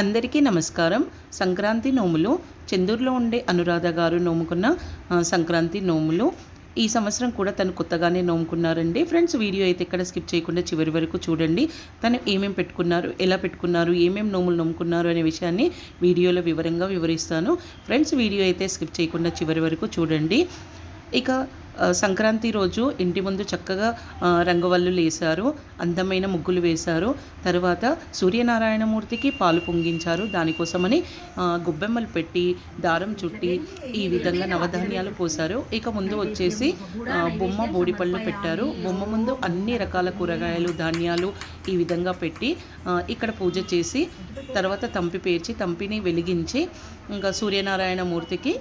అందరికీ నమస్కారం. సంక్రాంతి నోములు చెందూరులో ఉండే అనురాధ గారు నోముకున్న సంక్రాంతి నోములు. ఈ సంవత్సరం కూడా తను కొత్తగానే నోముకున్నారండి. ఫ్రెండ్స్ వీడియో అయితే ఇక్కడ స్కిప్ చేయకుండా చివరి వరకు చూడండి. తను ఏమేమి పెట్టుకున్నారు ఎలా పెట్టుకున్నారు ఏమేమి నోములు నోముకున్నారు అనే విషయాన్ని వీడియోలో వివరంగా వివరిస్తాను. ఫ్రెండ్స్ వీడియో అయితే స్కిప్ చేయకుండా చివరి వరకు చూడండి. ఇక సంక్రాంతి రోజు ఇంటి ముందు చక్కగా రంగవల్లు వేశారు అందమైన ముగ్గులు వేశారు. తర్వాత సూర్యనారాయణమూర్తికి పాలు పొంగించారు. దానికోసమని గుబ్బెమ్మలు పెట్టి దారం చుట్టి ఈ విధంగా నవధాన్యాలు పోసారు ఇక ముందు వచ్చేసి బొమ్మ బోడిపళ్ళు పెట్టారు. బొమ్మ ముందు అన్ని రకాల కూరగాయలు ధాన్యాలు ఈ విధంగా పెట్టి ఇక్కడ పూజ చేసి తర్వాత తంపి పేర్చి తంపిని వెలిగించి ఇంకా సూర్యనారాయణ మూర్తికి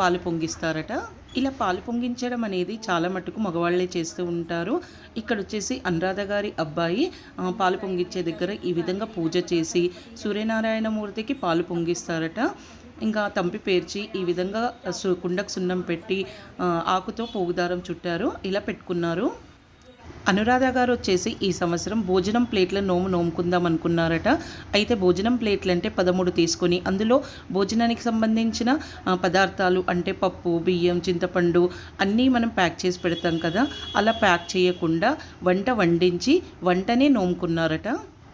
పాలు పొంగిస్తారట. ఇలా పాలు పొంగించడం అనేది చాలా మటుకు మగవాళ్ళే చేస్తూ ఉంటారు. ఇక్కడ వచ్చేసి అనురాధ గారి అబ్బాయి పాలు పొంగించే దగ్గర ఈ విధంగా పూజ చేసి సూర్యనారాయణమూర్తికి పాలు పొంగిస్తారట. ఇంకా తంపి పేర్చి ఈ విధంగా కుండకు సున్నం పెట్టి ఆకుతో పోగుదారం చుట్టారు. ఇలా పెట్టుకున్నారు. అనురాధ గారు వచ్చేసి ఈ సంవత్సరం భోజనం ప్లేట్ల నోము నోముకుందాం అనుకున్నారట. అయితే భోజనం ప్లేట్లు అంటే పదమూడు తీసుకొని అందులో భోజనానికి సంబంధించిన పదార్థాలు అంటే పప్పు బియ్యం చింతపండు అన్నీ మనం ప్యాక్ చేసి పెడతాం కదా. అలా ప్యాక్ చేయకుండా వంట వండించి వంటనే నోముకున్నారట.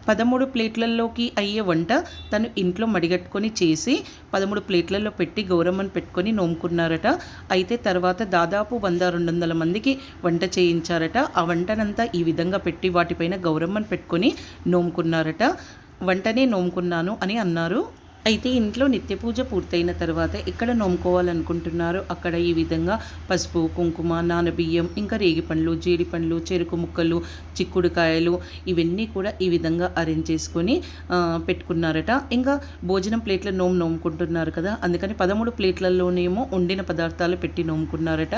పదమూడు ప్లేట్లలోకి అయ్యే వంట తను ఇంట్లో మడిగట్టుకొని చేసి పదమూడు ప్లేట్లలో పెట్టి గౌరమ్మను పెట్టుకొని నోముకున్నారట. అయితే తర్వాత దాదాపు వంద రెండు వందల మందికి వంట చేయించారట. ఆ వంటనంతా ఈ విధంగా పెట్టి వాటిపైన గౌరమ్మను పెట్టుకొని నోముకున్నారట. వంటనే నోముకున్నాను అని అన్నారు. అయితే ఇంట్లో నిత్య పూజ పూర్తయిన తర్వాత ఎక్కడ నోముకోవాలనుకుంటున్నారో అక్కడ ఈ విధంగా పసుపు కుంకుమ నానబియ్యం ఇంకా రేగి పండ్లు జీడి పండ్లు చెరుకు ముక్కలు చిక్కుడుకాయలు ఇవన్నీ కూడా ఈ విధంగా అరేంజ్ చేసుకొని పెట్టుకున్నారట. ఇంకా భోజనం ప్లేట్ల నోము నోముకుంటున్నారు కదా అందుకని పదమూడు ప్లేట్లలోనేమో వండిన పదార్థాలు పెట్టి నోముకున్నారట.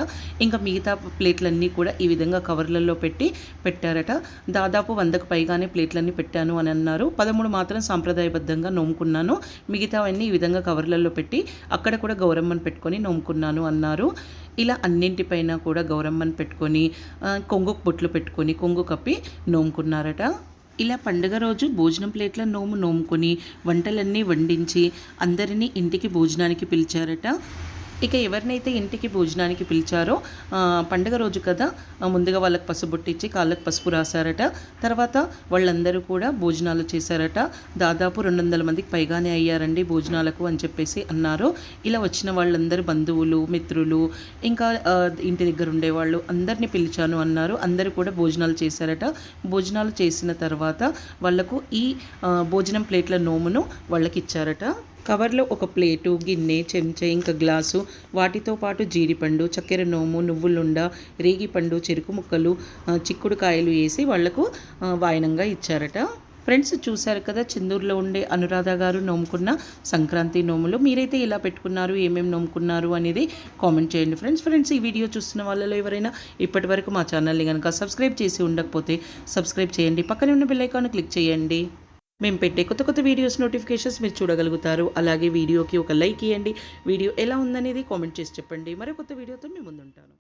ఇంకా మిగతా ప్లేట్లన్నీ కూడా ఈ విధంగా కవర్లలో పెట్టి పెట్టారట. దాదాపు వందకు పైగానే ప్లేట్లన్నీ పెట్టాను అని అన్నారు. పదమూడు మాత్రం సాంప్రదాయబద్ధంగా నోముకున్నాను. మిగతావన్నీ ఈ విధంగా కవర్లలో పెట్టి అక్కడ కూడా గౌరమ్మను పెట్టుకొని నోముకున్నాను అన్నారు. ఇలా అన్నింటిపైన కూడా గౌరమ్మను పెట్టుకొని కొంగు బొట్లు పెట్టుకొని కొంగు కప్పి నోముకున్నారట. ఇలా పండుగ రోజు భోజనం ప్లేట్ల నోము నోముకొని వంటలన్నీ వండించి అందరినీ ఇంటికి భోజనానికి పిలిచారట. ఇక ఎవరినైతే ఇంటికి భోజనానికి పిలిచారో పండుగ రోజు కదా ముందుగా వాళ్ళకి పసుబొట్టించి కాళ్ళకు పసుపు రాశారట. తర్వాత వాళ్ళందరూ కూడా భోజనాలు చేశారట. దాదాపు రెండు వందల మందికి పైగానే అయ్యారండి భోజనాలకు అని చెప్పేసి అన్నారు. ఇలా వచ్చిన వాళ్ళందరూ బంధువులు మిత్రులు ఇంకా ఇంటి దగ్గర ఉండేవాళ్ళు అందరినీ పిలిచాను అన్నారు. అందరూ కూడా భోజనాలు చేశారట. భోజనాలు చేసిన తర్వాత వాళ్ళకు ఈ భోజనం ప్లేట్ల నోమును వాళ్ళకి ఇచ్చారట కవర్లో ఒక ప్లేటు గిన్నె చెంచా ఇంకా గ్లాసు వాటితో పాటు జీడిపండు చక్కెర నోము నువ్వులుండ రేగిపండు చెరుకు ముక్కలు చిక్కుడుకాయలు వేసి వాళ్ళకు వాయనంగా ఇచ్చారట. ఫ్రెండ్స్ చూశారు కదా చెందూరులో ఉండే అనురాధ గారు నోముకున్న సంక్రాంతి నోములు. మీరైతే ఇలా పెట్టుకున్నారు ఏమేమి నోముకున్నారు అనేది కామెంట్ చేయండి. ఫ్రెండ్స్ ఫ్రెండ్స్ ఈ వీడియో చూస్తున్న వాళ్ళలో ఎవరైనా ఇప్పటి వరకు మా ఛానల్ని కనుక సబ్స్క్రైబ్ చేసి ఉండకపోతే సబ్స్క్రైబ్ చేయండి. పక్కనే ఉన్న బెల్లైకాన్ క్లిక్ చేయండి. మేము పెట్టే కొత్త కొత్త వీడియోస్ నోటిఫికేషన్స్ మీరు చూడగలుగుతారు. అలాగే వీడియోకి ఒక లైక్ ఇవ్వండి వీడియో ఎలా ఉందనేది కామెంట్ చేసి చెప్పండి. మరో కొత్త వీడియోతో మేము ముందుంటాను.